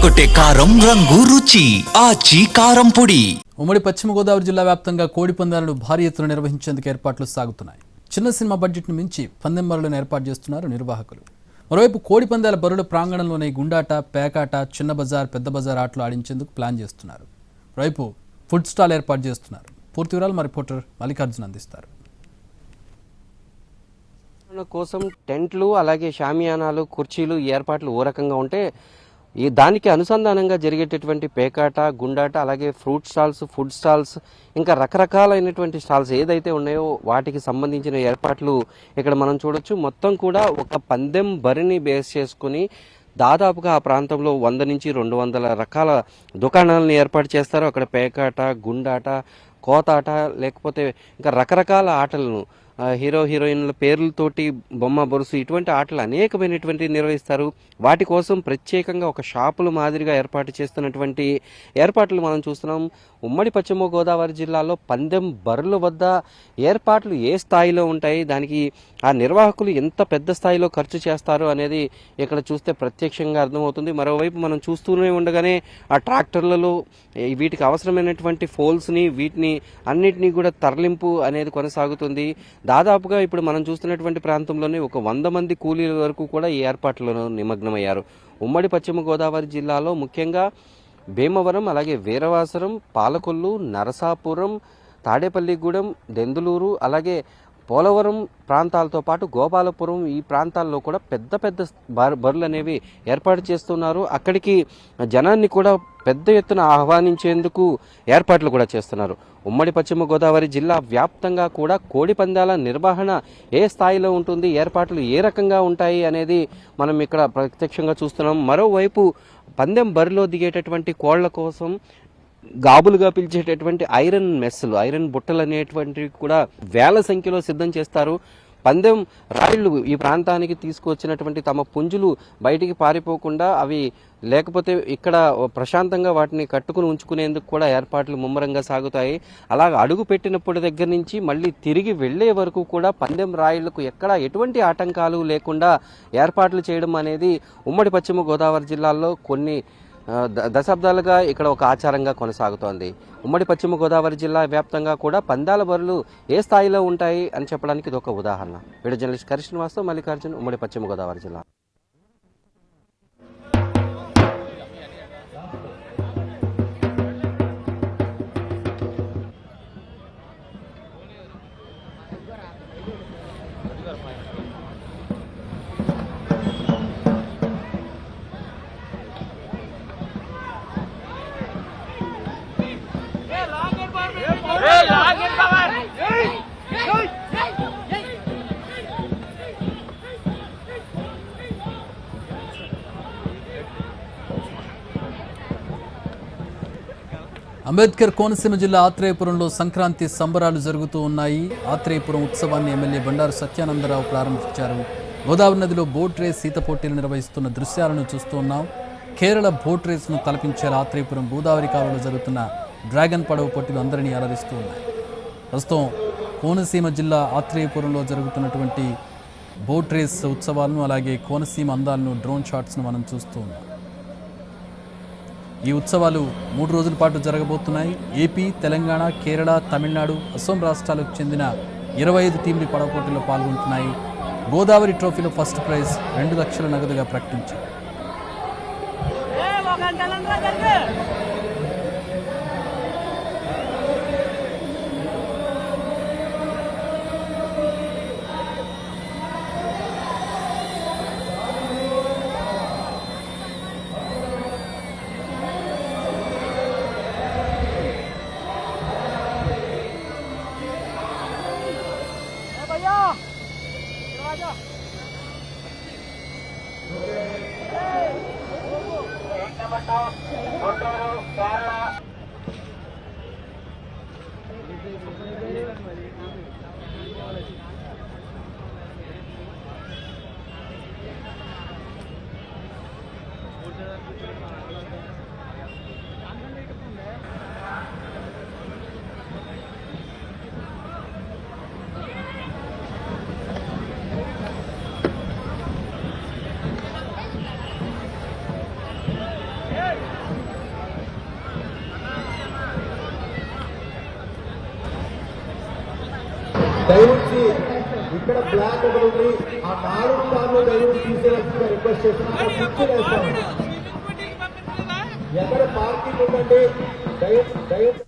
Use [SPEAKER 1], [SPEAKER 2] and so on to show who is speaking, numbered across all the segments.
[SPEAKER 1] అదరగొట్టే కారం రంగు రుచి ఆచి కారం పొడి.
[SPEAKER 2] ఉమ్మడి పశ్చిమ గోదావరి జిల్లా వ్యాప్తంగా కోడి పందాలను భారీ ఎత్తున నిర్వహించేందుకు ఏర్పాట్లు సాగుతున్నాయి. చిన్న సినిమా బడ్జెట్ను మించి పందెం బరులను ఏర్పాటు చేస్తున్నారు నిర్వాహకులు. మరోవైపు కోడి పందాల బరుల ప్రాంగణంలోనే గుండాట పేకాట చిన్న బజార్ పెద్ద బజార్ ఆటలు ఆడించేందుకు ప్లాన్ చేస్తున్నారు. మరోవైపు ఫుడ్ స్టాల్ ఏర్పాటు చేస్తున్నారు. పూర్తి వివరాలు మా రిపోర్టర్ మల్లికార్జున్ అందిస్తారు.
[SPEAKER 3] కోసం టెంట్లు అలాగే షామియానాలు కుర్చీలు ఏర్పాట్లు ఓ రకంగా ఉంటే ఈ దానికి అనుసంధానంగా జరిగేటటువంటి పేకాట గుండాట అలాగే ఫ్రూట్ స్టాల్స్ ఫుడ్ స్టాల్స్ ఇంకా రకరకాలైనటువంటి స్టాల్స్ ఏదైతే ఉన్నాయో వాటికి సంబంధించిన ఏర్పాట్లు ఇక్కడ మనం చూడొచ్చు. మొత్తం కూడా ఒక పందెం బరిని బేస్ చేసుకుని దాదాపుగా ఆ ప్రాంతంలో వంద నుంచి రెండు వందల రకాల దుకాణాలను ఏర్పాటు చేస్తారు. అక్కడ పేకాట గుండాట కోతాట లేకపోతే ఇంకా రకరకాల ఆటలను హీరో హీరోయిన్ల పేర్లతోటి బొమ్మ బొరుసు ఇటువంటి ఆటలు అనేకమైనటువంటి నిర్వహిస్తారు. వాటి కోసం ప్రత్యేకంగా ఒక షాపుల మాదిరిగా ఏర్పాటు చేస్తున్నటువంటి ఏర్పాట్లు మనం చూస్తున్నాం. ఉమ్మడి పశ్చిమ గోదావరి జిల్లాలో పందెం బరుల వద్ద ఏర్పాట్లు ఏ స్థాయిలో ఉంటాయి? దానికి ఆ నిర్వాహకులు ఎంత పెద్ద స్థాయిలో ఖర్చు చేస్తారు అనేది ఇక్కడ చూస్తే ప్రత్యక్షంగా అర్థమవుతుంది. మరోవైపు మనం చూస్తూనే ఉండగానే ఆ ట్రాక్టర్లలో వీటికి అవసరమైనటువంటి ఫోల్స్ని వీటిని అన్నిటినీ కూడా తరలింపు అనేది కొనసాగుతుంది. దాదాపుగా ఇప్పుడు మనం చూస్తున్నటువంటి ప్రాంతంలోనే ఒక వంద మంది కూలీల వరకు కూడా ఈ ఏర్పాట్లలో నిమగ్నమయ్యారు. ఉమ్మడి పశ్చిమ గోదావరి జిల్లాలో ముఖ్యంగా భీమవరం అలాగే వీరవాసరం పాలకొల్లు నరసాపురం తాడేపల్లిగూడెం దెందులూరు అలాగే పోలవరం ప్రాంతాలతో పాటు గోపాలపురం ఈ ప్రాంతాల్లో కూడా పెద్ద పెద్ద బరులు అనేవి ఏర్పాటు చేస్తున్నారు. అక్కడికి జనాన్ని కూడా పెద్ద ఎత్తున ఆహ్వానించేందుకు ఏర్పాట్లు కూడా చేస్తున్నారు. ఉమ్మడి పశ్చిమ గోదావరి జిల్లా వ్యాప్తంగా కూడా కోడి పందాల నిర్వహణ ఏ స్థాయిలో ఉంటుంది ఏర్పాట్లు ఏ రకంగా ఉంటాయి అనేది మనం ఇక్కడ ప్రత్యక్షంగా చూస్తున్నాం. మరోవైపు పందెం బరిలో దిగేటటువంటి కోళ్ళ కోసం గాబులుగా పిలిచేటటువంటి ఐరన్ మెస్సులు ఐరన్ బుట్టలు అనేటువంటివి కూడా వేల సంఖ్యలో సిద్ధం చేస్తారు. పందెం రాయిళ్ళు ఈ ప్రాంతానికి తీసుకువచ్చినటువంటి తమ పుంజులు బయటికి పారిపోకుండా అవి లేకపోతే ఇక్కడ ప్రశాంతంగా వాటిని కట్టుకుని ఉంచుకునేందుకు కూడా ఏర్పాట్లు ముమ్మరంగా సాగుతాయి. అలాగ అడుగు పెట్టినప్పటి దగ్గర నుంచి మళ్ళీ తిరిగి వెళ్ళే వరకు కూడా పందెం రాయిళ్ళకు ఎక్కడ ఎటువంటి ఆటంకాలు లేకుండా ఏర్పాట్లు చేయడం అనేది ఉమ్మడి పశ్చిమ గోదావరి జిల్లాలో కొన్ని దశాబ్దాలుగా ఇక్కడ ఒక ఆచారంగా కొనసాగుతోంది. ఉమ్మడి పశ్చిమ గోదావరి జిల్లా వ్యాప్తంగా కూడా పందాల బరులు ఏ స్థాయిలో ఉంటాయి అని చెప్పడానికి ఇది ఒక ఉదాహరణ. వీడియో జర్నలిస్ట్ కరి శ్రీనివాసరావు మల్లికార్జున్ ఉమ్మడి పశ్చిమ గోదావరి జిల్లా.
[SPEAKER 2] అంబేద్కర్ కోనసీమ జిల్లా ఆత్రేయపురంలో సంక్రాంతి సంబరాలు జరుగుతూ ఉన్నాయి. ఆత్రేయపురం ఉత్సవాన్ని ఎమ్మెల్యే బండారు సత్యానందరావు ప్రారంభించారు. గోదావరి నదిలో బోట్ రేస్ ఈత పోటీలు నిర్వహిస్తున్న దృశ్యాలను చూస్తూ ఉన్నాం. కేరళ బోట్ రేస్ను తలపించేలా ఆత్రేయపురం గోదావరి కాలంలో జరుగుతున్న డ్రాగన్ పడవ పోటీలు అందరినీ అలరిస్తూ ఉన్నాయి. ప్రస్తుతం కోనసీమ జిల్లా ఆత్రేయపురంలో జరుగుతున్నటువంటి బోట్ రేస్ ఉత్సవాలను అలాగే కోనసీమ అందాలను డ్రోన్ షాట్స్ను మనం చూస్తూ ఉన్నాం. ఈ ఉత్సవాలు మూడు రోజుల పాటు జరగబోతున్నాయి. ఏపీ తెలంగాణ కేరళ తమిళనాడు అసోం రాష్ట్రాలకు చెందిన ఇరవై ఐదు టీంలు పడవ పోటీలో పాల్గొంటున్నాయి. గోదావరి ట్రోఫీలో ఫస్ట్ ప్రైజ్ రెండు లక్షల నగదుగా ప్రకటించారు.
[SPEAKER 4] ಹೋರಾಟ ಮತ್ತವರು ಕೇರಳ వెనక బ్లాక్ ఒకటి ఉంది. ఆ నాలుగు కార్లు దయచేసి తీసేయాల్సిందిగా రిక్వెస్ట్ చేస్తున్నాను స్విచ్ వేస్తాం ఎక్కడ పార్కింగ్ ఉందండి దయ దయచేసి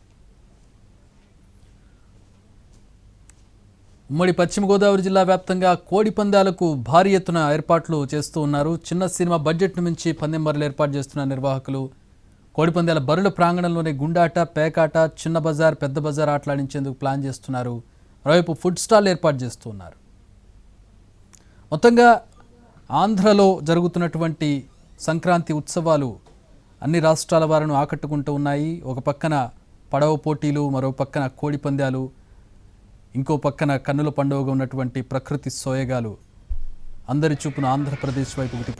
[SPEAKER 2] ఉమ్మడి పశ్చిమ గోదావరి జిల్లా వ్యాప్తంగా కోడి పందాలకు భారీ ఎత్తున ఏర్పాట్లు చేస్తూ ఉన్నారు. చిన్న సినిమా బడ్జెట్ను మించి పందెం బరులు ఏర్పాటు చేస్తున్న నిర్వాహకులు. కోడి పందాల బరుల ప్రాంగణంలోనే గుండాట పేకాట చిన్న బజార్ పెద్ద బజార్ ఆటలాడించేందుకు ప్లాన్ చేస్తున్నారు. మరోవైపు ఫుడ్ స్టాల్ ఏర్పాటు చేస్తున్నారు. మొత్తంగా ఆంధ్రలో జరుగుతున్నటువంటి సంక్రాంతి ఉత్సవాలు అన్ని రాష్ట్రాల వారిని ఆకట్టుకుంటూ ఉన్నాయి. ఒక పక్కన పడవ పోటీలు మరో పక్కన కోడి పందాలు ఇంకో పక్కన కన్నుల పండుగగా ఉన్నటువంటి ప్రకృతి సోయగాలు అందరి చూపును ఆంధ్రప్రదేశ్ వైపు